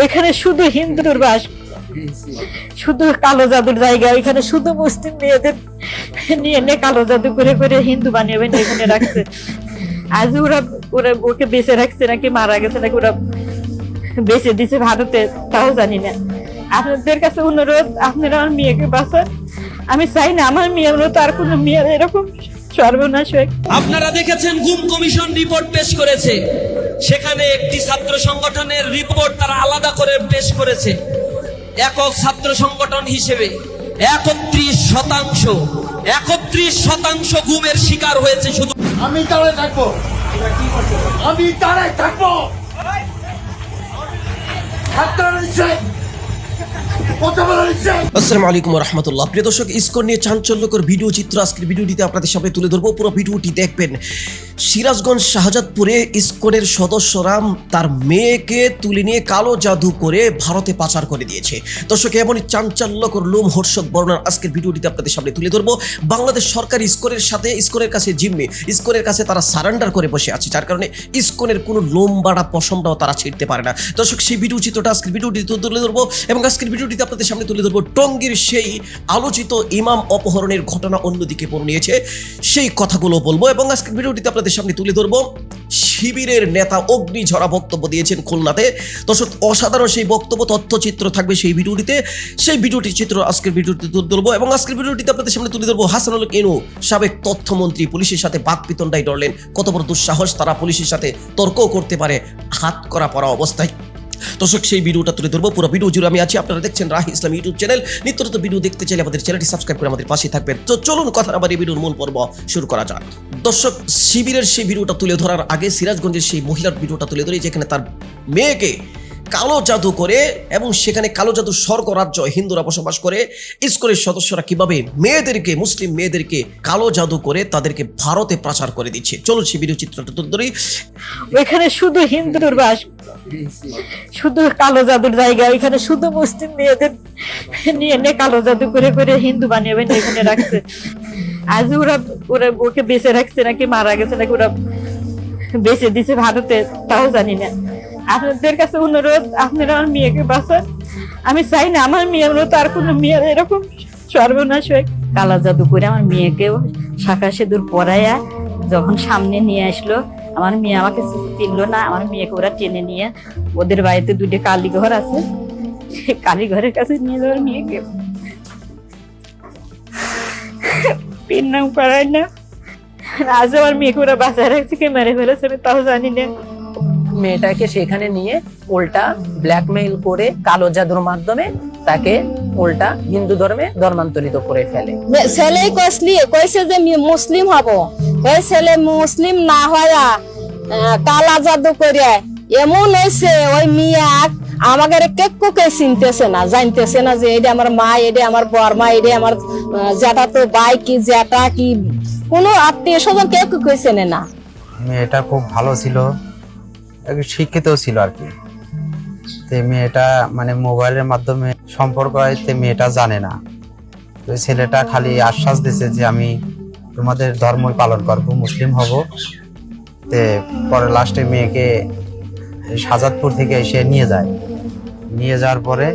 ওইখানে শুধু হিন্দুর বাস, শুধু কালো জাদুর জায়গা ওইখানে শুধু মুসলিম মেয়েদের নিয়ে নিয়ে কালো জাদু করে করে হিন্দু বানিয়ে বানিয়ে এখানে রাখছে। আজ ওরা ওরা ওকে বেঁচে রাখছে নাকি মারা গেছে নাকি ওরা বেঁচে দিছে ভারতে, তাও জানি না। আপনাদের কাছে অনুরোধ, আপনারা আমার মেয়েকে বাঁচান। আমি চাই না আমার মেয়ের মতো আর কোনো মেয়ের এরকম সর্বনাশ হয়। আপনারা দেখেছেন গুম কমিশন রিপোর্ট পেশ করেছে। সেখানে একটি ছাত্র সংগঠনের রিপোর্ট তারা আলাদা করে পেশ করেছে। একক ছাত্র সংগঠন হিসেবে একত্রিশ শতাংশ একত্রিশ শতাংশ ঘুমের শিকার হয়েছে শুধু আমি তারাই থাকব। আমি তারাই থাকব। আসসালামু আলাইকুম রহমতুল্লাহ প্রিয় দর্শক ইসকন নিয়ে চাঞ্চল্যকর ভিডিও চিত্র আজকের ভিডিওটিতে আপনাদের সামনে তুলে ধরবো। পুরো ভিডিওটি দেখবেন। সিরাজগঞ্জ শাহজাদপুরে ইসকনের সদস্যরা তার মেয়েকে তুলে নিয়ে কালো জাদু করে ভারতে পাচার করে দিয়েছে। দর্শক, এমনই চাঞ্চল্যকর লোম হর্ষক বর্ণার আজকের ভিডিওটিতে আপনাদের সামনে তুলে ধরবো। বাংলাদেশ সরকার ইসকনের সাথে ইসকনের কাছে জিম্মি। ইসকনের কাছে তারা সারেন্ডার করে বসে আছে, যার কারণে ইসকনের কোনো লোম বাড়া পশমটাও তারা ছিঁড়তে পারে না। দর্শক, সেই ভিডিও চিত্রটা আজকের ভিডিওটিতে তুলে ধরবো এবং আজকের ভিডিওটিতে আপনাদের সামনে তুলে ধরবো টঙ্গীর সেই আলোচিত ইমাম অপহরণের ঘটনা অন্যদিকে নিয়েছে। সেই কথাগুলো বলব এবং আজকের ভিডিওটিতে আপনাদের সামনে তুলে ধরবো শিবিরের নেতা অগ্নিঝরা বক্তব্য দিয়েছেন খুলনাতে। দর্শক, অসাধারণ সেই বক্তব্য, তথ্যচিত্র থাকবে সেই ভিডিওটিতে। সেই ভিডিওটির চিত্র আজকের ভিডিওটিতে তুলে ধরবো এবং আজকের ভিডিওটিতে আপনাদের সামনে তুলে ধরবো হাসানুল কেনু, সাবেক তথ্যমন্ত্রী, পুলিশের সাথে বাক পিতন্ডাই ডরলেন। কত বড় দুঃসাহস, তারা পুলিশের সাথে তর্কও করতে পারে, হাত করা পড়া অবস্থায়। দর্শক সেই ভিডিওটা তুলে ধরবো। পুরো ভিডিও জুড়ে আমি আছি। আপনারা দেখছেন রাহি ইসলাম ইউটিউব চ্যানেল। নিত্য নতুন ভিডিও দেখতে চাইলে আমাদের চ্যানেলটি সাবস্ক্রাইব করে আমাদের পাশে থাকবেন। তো চলুন কথা আবার এই ভিডিওর মূল পর্ব শুরু করা যাক। দর্শক, শিবিরের সেই ভিডিওটা তুলে ধরার আগে সিরাজগঞ্জের সেই মহিলার ভিডিওটা তুলে ধরি, যেখানে তার মেয়েকে কালো জাদু করে এবং সেখানে কালো জাদু স্বর্গ রাজ্য হিন্দুরা বসবাস করে। ইস্কনের সদস্যরা কীভাবে মেয়েদেরকে, মুসলিম মেয়েদেরকে কালো জাদু করে তাদেরকে ভারতে পাচার করে দিচ্ছে? চলুন সেই ভিডিও চিত্রটা ধরি। ওইখানে শুধু হিন্দুর বাস, শুধু কালো জাদুর জায়গা ওইখানে শুধু মুসলিম মেয়েদের নিয়ে নিয়ে কালো জাদু করে করে হিন্দু বানিয়ে বানিয়ে এখানে রাখছে। আজ ওরা ওরা ওকে বেঁচে রাখছে নাকি মারা গেছে নাকি ওরা বেঁচে দিছে ভারতে, তাও জানি না। আপনাদের কাছে অনুরোধ, আপনারা আমার মেয়েকে বাঁচান। আমি চাই না আমার মেয়ের মতো আর কোনো মেয়ের এরকম সর্বনাশ হয় কালা জাদু করে আমার মেয়েকেও শাখা সেদুর পরাইয়া যখন সামনে নিয়ে আসলো, আমার মেয়ে আমাকে চিনলো না, আমার মেয়েকে ওরা টেনে নিয়ে ওদের বাড়িতে দুটো কালীঘর আছে। সেই কালীঘরের কাছে নিয়ে যাওয়ার মেয়েকে। পিন নাম করায় না। আজ আমার মেয়েকে ওরা বাঁচায় রাখছে, কে মেরে ফেলেছে আমি তাও জানি না। মেয়েটাকে সেখানে নিয়ে উল্টা ব্ল্যাকমেইল করে কালো জাদুর মাধ্যমে তাকে উল্টা হিন্দু ধর্মে ধর্মান্তরিত করে ফেলে। ছেলে কইসলি কইছে যে মুসলিম হব। ওই ছেলে মুসলিম না হয়া কালা জাদু করে। এমন হয়েছে ওই মিয়া আমাকে কেকু কে চিনতেছে না জানতেছে না যে এটা আমার মা এটা আমার বরমা এটা আমার জ্যাঠা তো ভাই কি জ্যাঠা কি কোনো আত্মীয় স্বজন কেউ কেউ চেনে না। মেয়েটা খুব ভালো ছিল। শিক্ষিত ছিল আর কি। তো মেয়েটা মানে মোবাইলের মাধ্যমে সম্পর্ক হয়, তো মেয়েটা জানে না। তো ছেলেটা খালি আশ্বাস দিছে যে আমি তোমাদের ধর্ম পালন করব, মুসলিম হব। তে পরে লাস্টে মেয়েকে সাজাদপুর থেকে এসে নিয়ে যায়। নিয়ে যাওয়ার পরে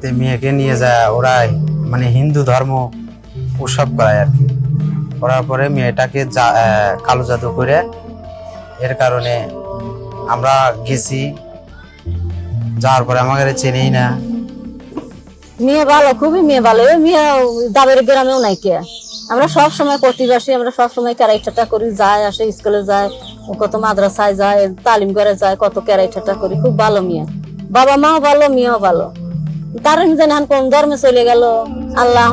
তে মেয়েকে নিয়ে যায়, ওরা মানে হিন্দু ধর্ম উৎসব করায় আর কি। করার পরে মেয়েটাকে কালো জাদু করে কারণে আমরা গেছি। যাওয়ার পরে আমাকে চেনেই না। মেয়ে ভালো খুবই মেয়ে ভালো। মেয়ে দাবের গ্রামেও নাই কে। আমরা সব সময় প্রতিবাসী আমরা সব সময় ক্যারাইটাটা করি যায় আসে স্কুলে যায় কত মাদ্রাসায় যায় তালিম করে যায় কত ক্যারাইটাটা করি। খুব ভালো মেয়ে। বাবা মাও ভালো মেয়েও ভালো। কারণ জানে কোন ধর্মে চলে গেল। আল্লাহ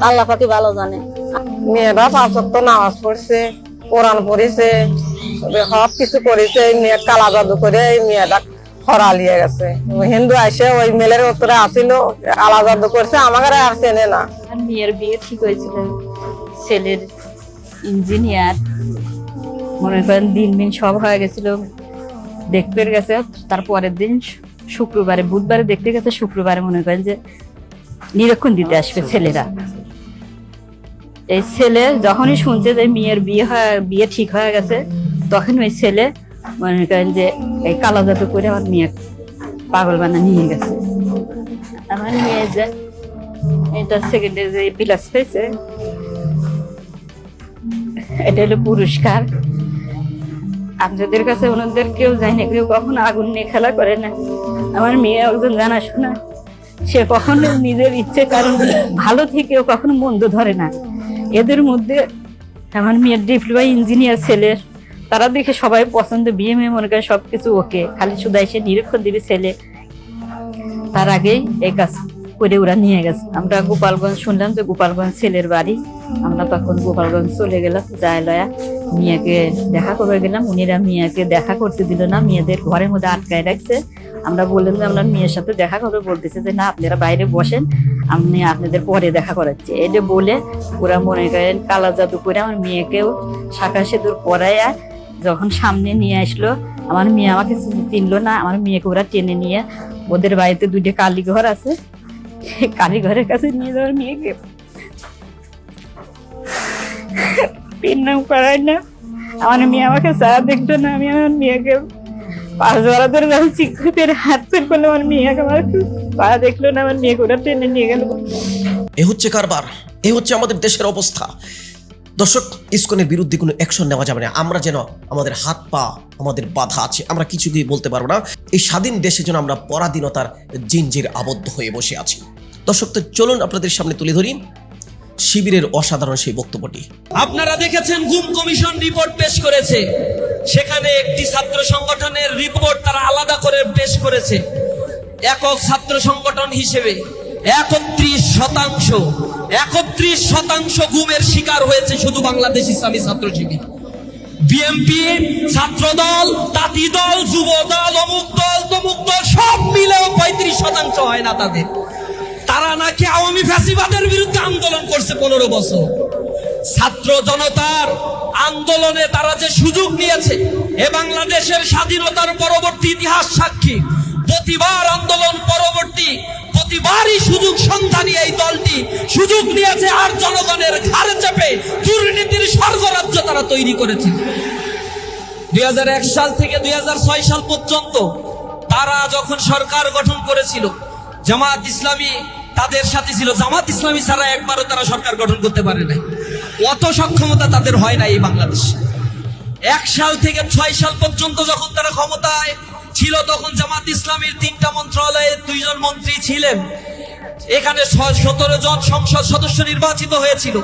আল্লাহ পাকি ভালো জানে। মেয়েরা পাঁচ নামাজ পড়ছে কোরআন পড়েছে। সব কিছু করেছে, এই মেয়ে কালা জাদু করে এই মেয়েটা হরালিয়ে গেছে। হিন্দু আসে ওই মেলের উত্তরে আসিল, কালা জাদু করছে, আমাকে আর চেনে না। মেয়ের বিয়ে ঠিক হয়েছিল। ছেলের ইঞ্জিনিয়ার, মনে করেন দিন দিন সব হয়ে গেছিল, দেখতে গেছে, তার পরের দিন শুক্রবারে, বুধবারে দেখতে গেছে, শুক্রবারে মনে করেন যে নিরীক্ষণ দিতে আসবে ছেলেরা। এই ছেলে যখনই শুনছে যে মেয়ের বিয়ে বিয়ে ঠিক হয়ে গেছে তখন ওই ছেলে মনে করেন যে, এই কালো জাদু করে আমার মেয়ে পাগল বানা নিয়ে গেছে। আমার মেয়ে যে, এটা সেকেন্ডে যে প্লাস পেয়েছে এটা হলো পুরস্কার। আপনাদের কাছে ওনাদের কেউ যায় না, কেউ কখনো আগুন নিয়ে খেলা করে না। আমার মেয়ে একজন জানাশোনা, সে কখনো নিজের ইচ্ছে কারণ ভালো থেকেও কখনো মন্দ ধরে না। এদের মধ্যে আমার মেয়ের ডিপ্লোমা ইঞ্জিনিয়ার ছেলে তারা দেখে সবাই পছন্দ, বিয়ে মেয়ে মনে করে সবকিছু ওকে। খালি শুধু এসে নিরীক্ষণ দিবে ছেলে। তার আগেই এই কাজ করে ওরা নিয়ে গেছে। আমরা গোপালগঞ্জ শুনলাম যে গোপালগঞ্জ ছেলের বাড়ি। আমরা তখন গোপালগঞ্জ চলে গেলাম, যায় লয়া মিয়াকে দেখা করে গেলাম। উনিরা মিয়াকে দেখা করতে দিল না, মেয়েদের ঘরের মধ্যে আটকায় রাখছে। আমরা বললাম যে আমরা মেয়ের সাথে দেখা করবে। বলতেছে যে না, আপনারা বাইরে বসেন, আমি আপনাদের পরে দেখা করাচ্ছি। এটা বলে ওরা মনে করেন কালা জাদু করে আমার মেয়েকেও শাখা সেতুর পরাইয়া যখন সামনে নিয়ে আসলো, আমার মেয়ে আমাকে চিনলো না, আমার মেয়েকে ওরা টেনে নিয়ে ওদের বাড়িতে দুইটা কালীঘর আছে। কালীঘরের কাছে নিয়ে যাওয়ার মেয়েকে। পিন্নাম করাই না। আমার মেয়ে আমাকে চা দেখতো না, আমি আমার মেয়েকে পাঁচ জোড়া ধরে যখন চিকুতের হাত পেন করলে আমার মেয়েকে আমার পা দেখল না, আমার মেয়েকে ওরা টেনে নিয়ে গেল। এ হচ্ছে কারবার, এ হচ্ছে আমাদের দেশের অবস্থা। দর্শক, ইসকনের বিরুদ্ধে কোনো অ্যাকশন নেওয়া যাবে না। আমরা যেন আমাদের হাত পা, আমাদের বাধা আছে, আমরা কিছু দিয়ে বলতে পারব না। এই স্বাধীন দেশে যেন আমরা পরাধীনতার জিঞ্জির আবদ্ধ হয়ে বসে আছি। দর্শক, তো চলুন আপনাদের সামনে তুলে ধরি শিবিরের অসাধারণ সেই বক্তব্যটি। আপনারা দেখেছেন, গুম কমিশন রিপোর্ট পেশ করেছে। সেখানে একটি ছাত্র সংগঠনের রিপোর্ট তারা আলাদা করে পেশ করেছে। একক ছাত্র সংগঠন হিসেবে একত্রিশ শতাংশ একত্রিশ শতাংশ গুমের শিকার হয়েছে শুধু বাংলাদেশ ইসলামী ছাত্র শিবির। বিএমপি ছাত্র দল তাঁতি দল যুব দল অমুক দল, তমুক দল, সব মিলেও পঁয়ত্রিশ শতাংশ হয় না তাদের। তারা নাকি আওয়ামী ফ্যাসিবাদের বিরুদ্ধে আন্দোলন করছে পনেরো বছর। ছাত্র জনতার আন্দোলনে তারা যে সুযোগ নিয়েছে, এ বাংলাদেশের স্বাধীনতার পরবর্তী ইতিহাস সাক্ষী। প্রতিবার আন্দোলন পরবর্তী প্রতিবারই সুযোগ সন্ধানী এই দলটি। সুযোগ নিয়েছে আর জনগণের ঘাড়ে চেপে দুর্নীতির স্বর্গরাজ্য তারা তৈরি করেছে। দুই সাল থেকে দুই সাল পর্যন্ত তারা যখন সরকার গঠন করেছিল জামাত ইসলামী তাদের সাথে ছিল। জামাত ইসলামী ছাড়া একবারও তারা সরকার গঠন করতে পারে নাই। অত সক্ষমতা তাদের হয় না এই বাংলাদেশ। এক সাল থেকে ছয় সাল পর্যন্ত যখন তারা ক্ষমতায় ছিল, তখন জামাত ইসলামীর তিনটা মন্ত্রণালয়ে দুইজন ছিলেন। এখানে সতেরো জন সংসদ সদস্য নির্বাচিত হয়েছিল।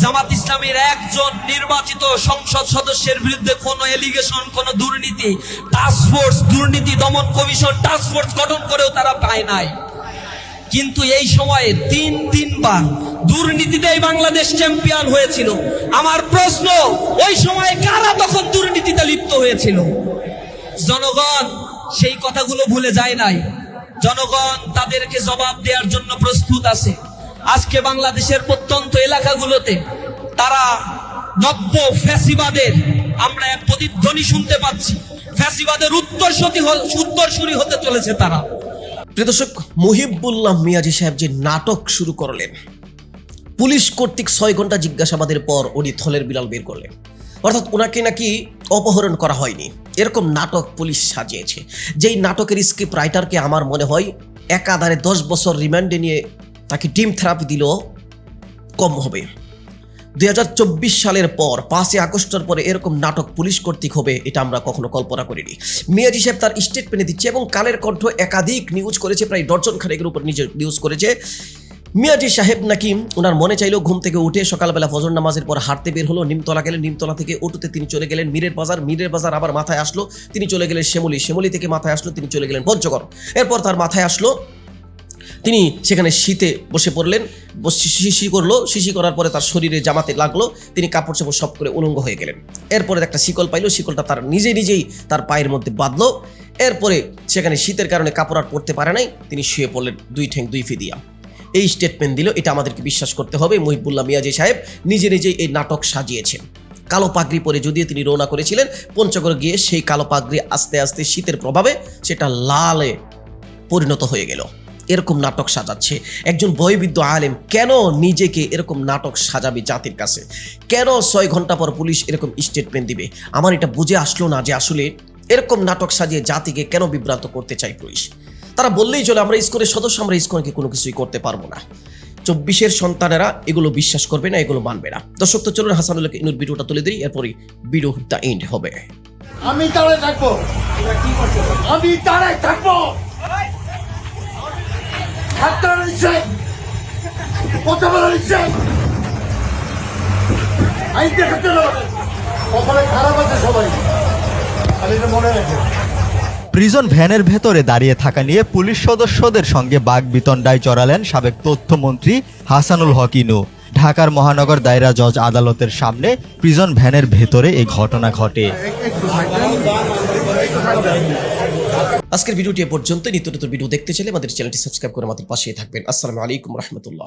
জামাত ইসলামের একজন নির্বাচিত সংসদ সদস্যের বিরুদ্ধে কোনো এলিগেশন কোনো দুর্নীতি টাস্ক ফোর্স দুর্নীতি দমন কমিশন টাস্ক ফোর্স গঠন করেও তারা পায় নাই। কিন্তু এই সময়ে তিন তিনবার দুর্নীতিতেই বাংলাদেশ চ্যাম্পিয়ন হয়েছিল। আমার প্রশ্ন, ওই সময় কারা তখন দুর্নীতিতে লিপ্ত হয়েছিল? জনগণ সেই কথাগুলো ভুলে যায় নাই। জনগণ তাদেরকে জবাব দেওয়ার জন্য প্রস্তুত আছে। আজকে বাংলাদেশের প্রত্যন্ত এলাকাগুলোতে তারা নব্য ফ্যাসিবাদের আমরা এক প্রতিধ্বনি শুনতে পাচ্ছি। ফ্যাসিবাদের উত্তরসূরি হ- উত্তরসূরি হতে চলেছে তারা। প্রিয় দর্শক, মুহিবুল্লাহ মিয়াজি সাহেব যে নাটক শুরু করলেন, পুলিশ কর্তৃক ছয় ঘণ্টা জিজ্ঞাসাবাদের পর উনি থলের বিড়াল বের করলেন। অর্থাৎ ওনাকে নাকি অপহরণ করা হয়নি। এরকম নাটক পুলিশ সাজিয়েছে। যেই নাটকের স্ক্রিপ্ট রাইটারকে আমার মনে হয় একাধারে দশ বছর রিমান্ডে নিয়ে তাকে টিম থেরাপি দিল কম হবে। দুই হাজার চব্বিশ সালের পর, পাঁচই আগস্টের পরে এরকম নাটক পুলিশ কর্তৃক হবে এটা আমরা কখনো কল্পনা করিনি। মিয়াজি সাহেব তার স্টেটমেন্টে দিচ্ছে এবং কালের কণ্ঠ একাধিক নিউজ করেছে, প্রায় ডর্জন খানেকের উপর নিউজ করেছে। মিয়াজি সাহেব নাকি ওনার মনে চাইলেও ঘুম থেকে উঠে সকালবেলা ফজর নামাজের পর হাঁটতে বের হলো, নিমতলা গেলেন, নিমতলা থেকে অটোতে তিনি চলে গেলেন, মীরের বাজার মীরের বাজার আবার মাথায় আসলো, তিনি চলে গেলেন শ্যামলি শ্যামলি থেকে মাথায় আসলো, তিনি চলে গেলেন পঞ্চগড়। এরপর তার মাথায় আসলো, তিনি সেখানে শীতে বসে পড়লেন শিশি করল শিশি করার পরে তার শরীরে জামাতে লাগল, তিনি কাপড় চাপড় সব করে উলঙ্গ হয়ে গেলেন। এরপরে একটা শিকল পাইলো, শিকলটা তার নিজে নিজেই তার পায়ের মধ্যে বাঁধলো, এরপরে সেখানে শীতের কারণে কাপড় আর পরতে পারে নাই, তিনি শুয়ে পড়লেন দুই ঠ্যাং দুই ফিদিয়া। এই স্টেটমেন্ট দিল, এটা আমাদেরকে বিশ্বাস করতে হবে। মহিবুল্লাহ মিয়াজি সাহেব নিজে নিজেই এই নাটক সাজিয়েছেন। কালো পাগড়ি পরে যদিও তিনি রওনা করেছিলেন, পঞ্চগড় গিয়ে সেই কালো পাগড়ি আস্তে আস্তে শীতের প্রভাবে সেটা লালে পরিণত হয়ে গেল। এরকম নাটক সাজাচ্ছে। একজন বয়বিদ্য আলেম কেন নিজেকে এরকম নাটক সাজাবে জাতির কাছে? কেন ছয় ঘণ্টা পর পুলিশ এরকম স্টেটমেন্ট দিবে? আমার এটা বুঝে আসলো না যে আসলে এরকম নাটক সাজিয়ে জাতিকে কেন বিভ্রান্ত করতে চাই পুলিশ? তারা বললেই চলে, আমরা ইস্কনের সদস্য, আমরা ইস্কনকে কোনো কিছুই করতে পারব না। চব্বিশের সন্তানেরা এগুলো বিশ্বাস করবে না, এগুলো মানবে না। দর্শক, তো চলুন হাসানুল্লাহ ইনুর ভিডিওটা তুলে দিই এরপরই ভিডিও দ্য এন্ড হবে। আমি দাঁড়ায় থাকব। আমি দাঁড়ায় থাকব। কথা বলা রয়েছে। আইন দেখে চলো। কপালে খারাপ আছে সবাই। খালি মনে রাখবে। প্রিজন ভ্যানের ভেতরে দাঁড়িয়ে থাকা নিয়ে পুলিশ সদস্যদের সঙ্গে বাঘ বিতণ্ডায় জড়ালেন সাবেক তথ্যমন্ত্রী হাসানুল হক ইনু। ঢাকার মহানগর দায়রা জজ আদালতের সামনে প্রিজন ভ্যানের ভেতরে এই ঘটনা ঘটে। আজকের ভিডিওটি এ পর্যন্ত নিত্য নতুন ভিডিও দেখতে চাইলে আমাদের চ্যানেলটি সাবস্ক্রাইব করে আমাদের পাশে থাকবেন। আসসালামু আলাইকুম রহমতুল্লাহ।